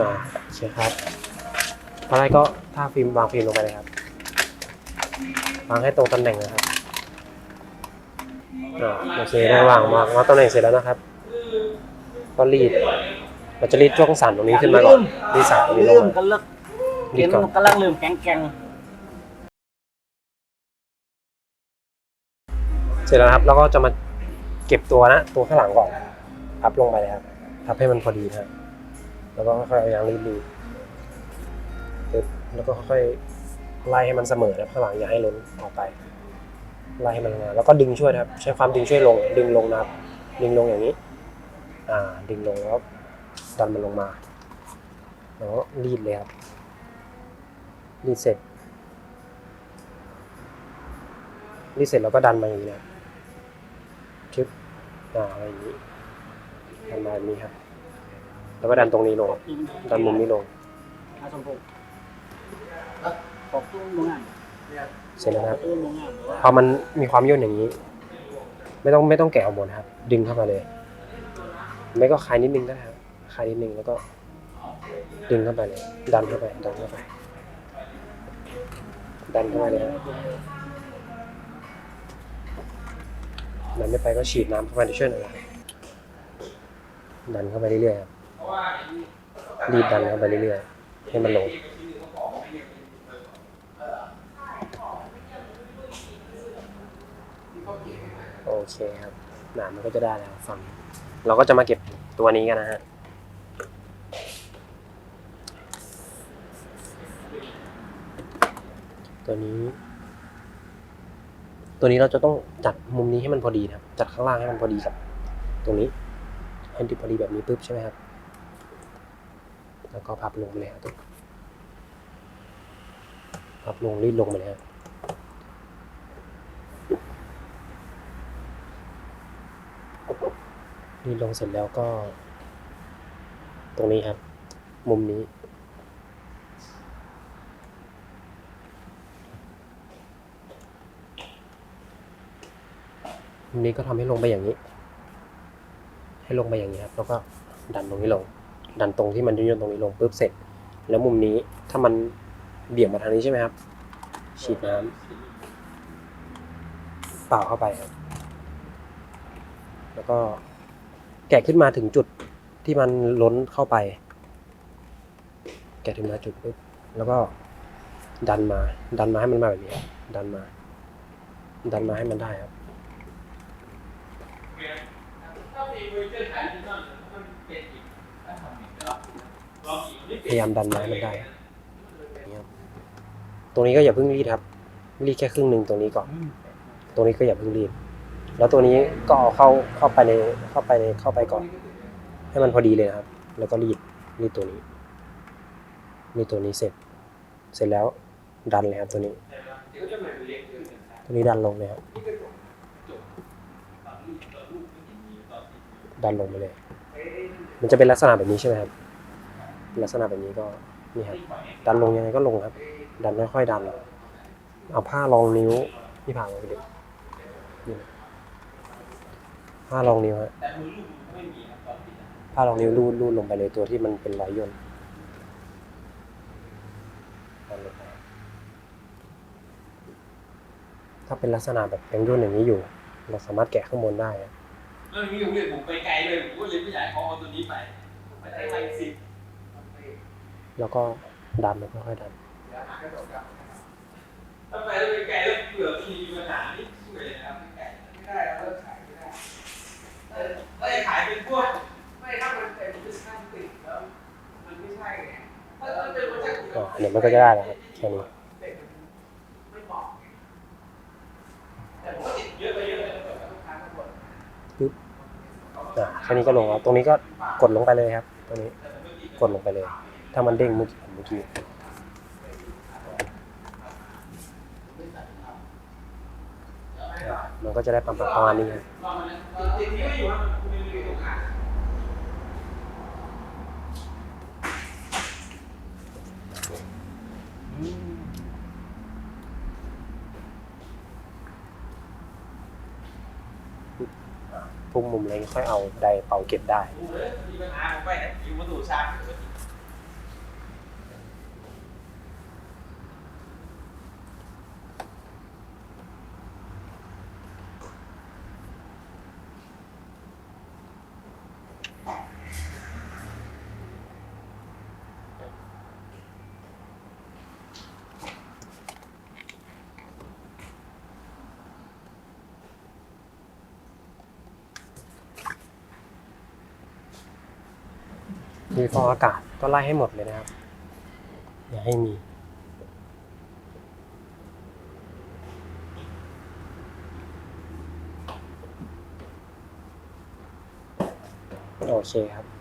อ่าโอเคครับตอนแรกก็ถ้าฟิล์มวางฟิล์มลงไปเลยครับ วางให้ตรงตำแหน่งนะครับอ่าโอเคได้วางวางวางตำแหน่งเสร็จแล้วนะครับ ก็รีดเราจะรีดช่วงสันตรงนี้ขึ้นมาก่อนรีดสันตรงนี้ลงมากันเลิกรีเห็ดก่อนมันกำลังเริ่มแข็งแกงเสร็จแล้วนะครับ แล้วก็จะมาเก็บตัวนะ ตัวข้างหลังก่อนพับลงไปเลยครับพับให้มันพอดีนะครับ แล้วก็ค่อยๆเอายางรีดรีดปึ๊บแล้วก็ค่อยๆไล่ให้มันเสมอนะข้างหลังอย่าให้ล้นออกไป ไล่ให้มันลงมาแล้วก็ดึงช่วยนะครับ ใช้ความดึงช่วยลง ดึงลงนะครับดึงลงอย่างนี้ อ่า ดึงลงแล้วดันมันลงมาแล้วรีดเลยครับรีดเสร็จรีดเสร็จแล้วก็ดันมาอย่างนี้นะชึบอ่าอะไรอย่างนี้ดันมาแบบนี้ครับ แล้วก็ดันตรงนี้ลง ดันมุมนี้ลงอาสมพงษ์ขอบตู้โรงงานเสร็จแล้วนะครับ ตู้โรงงานหรือว่าพอมันมีความย่นอย่างนี้ ไม่ต้องไม่ต้องแกะออกหมดนะครับ ดึงเข้ามาเลย ไม่ก็คลายนิดนึงก็ได้ครับคลายนิดนึงแล้วก็ ดึงเข้าไปเลย ดันเข้าไป ดันเข้าไป ดันเข้าไปเลยครับดันไม่ไปก็ฉีดน้ำเข้าไปในช่วยหน่อยนะครับดันเข้าไปเรื่อยๆครับ รีบดันเข้าไปเรื่อยๆให้มันลงโอเคครับหนามมันก็จะได้แล้วฝั่งเราก็จะมาเก็บตัวนี้กันนะฮะตัวนี้ ตัวนี้เราจะต้องจัดมุมนี้ให้มันพอดีนะครับ จัดข้างล่างให้มันพอดีกับ ตรงนี้ให้ดีพอดีแบบนี้ปุ๊บใช่ไหมครับ แล้วก็พับลงไปเลยครับพับลงรีดลงไปเลยครับนี่ลงเสร็จแล้วก็ ตรงนี้ครับ มุมนี้ มุมนี้ก็ทำให้ลงไปอย่างนี้ ให้ลงไปอย่างนี้ครับ แล้วก็ดันตรงนี้ลง ดันตรงที่มันย่นๆตรงนี้ลงปุ๊บเสร็จ แล้วมุมนี้ถ้ามันเบี่ยงมาทางนี้ใช่ไหมครับ ฉีดน้ำเปล่าเข้าไปครับแล้วก็แกะขึ้นมาถึงจุดที่มันล้นเข้าไป แกะถึงมาจุดปุ๊บแล้วก็ดันมา ดันมาให้มันมาแบบนี้ดันมา ดันมาให้มันได้ครับ พยายามดันไม้มันได้ตรงนี้ก็อย่าเพิ่งรีดครับ รีดแค่ครึ่งหนึ่งตรงนี้ก่อน ตรงนี้ก็อย่าเพิ่งรีด แล้วตัวนี้ก็เอาเข้าเข้าไปในเข้าไปในเข้าไปก่อน ให้มันพอดีเลยนะครับ แล้วก็รีดรีดตัวนี้รีดตัวนี้เสร็จ เสร็จแล้วดันเลยครับตัวนี้ ตัวนี้ดันลงเลยครับดันลงไปเลย มันจะเป็นลักษณะแบบนี้ใช่ไหมครับ ลักษณะแบบนี้ก็นี่ครับดันลงยังไงก็ลงครับ ดันค่อยๆดัน เอาผ้ารองนิ้วที่ผ่านมาไปเลยนี่นะผ้ารองนิ้วฮะผ้ารองนิ้วรูดรูดลงไปเลยตัวที่มันเป็นรอยย่นถ้าเป็นลักษณะแบบยังย่นอย่างนี้อยู่ เราสามารถแกะข้างบนได้อะเรื่องนี้ผมเลยผมไปไกลเลยผมก็เลยไม่อยากให้เขาเอาตัวนี้ไปไปได้ไกลสิ แล้วก็ดันแล้วก็ค่อยๆดันถ้าไปแล้วไปไกลแล้วเผื่อมีปัญหานี่ช่วยเลยนะครับไม่ไกลไม่ได้เราเลิกขายไม่ได้ไม่ขายเป็นพวกไม่ถ้ามันเป็นพฤติกรรมติดแล้วมันไม่ใช่ไงถ้ามันเป็นวัตถุก็เดี๋ยวมันก็จะได้แล้วครับแค่นี้เด็กมันไม่เหมาะไงแต่ผมก็ติดอะไปเยอะเลยลูกค้าทุกคนอ่าแค่นี้ก็ลงแล้วตรงนี้ก็กดลงไปเลยครับ ตรงนี้กดลงไปเลย ถ้ามันเด้งเมื่อกี้เมื่อกี้มันก็จะได้ประมาณประมาณนี้ครับติดนี้ไม่อยู่นะมันมีอยู่ตรงกลางพุ่มมุมอะไรค่อยเอาไดเป่าเก็บได้ ผมเลยมีปัญหาผมไปนะอยู่มาดูชาร์จ มีฟองอากาศก็ไล่ให้หมดเลยนะครับ อย่าให้มีโอเคครับ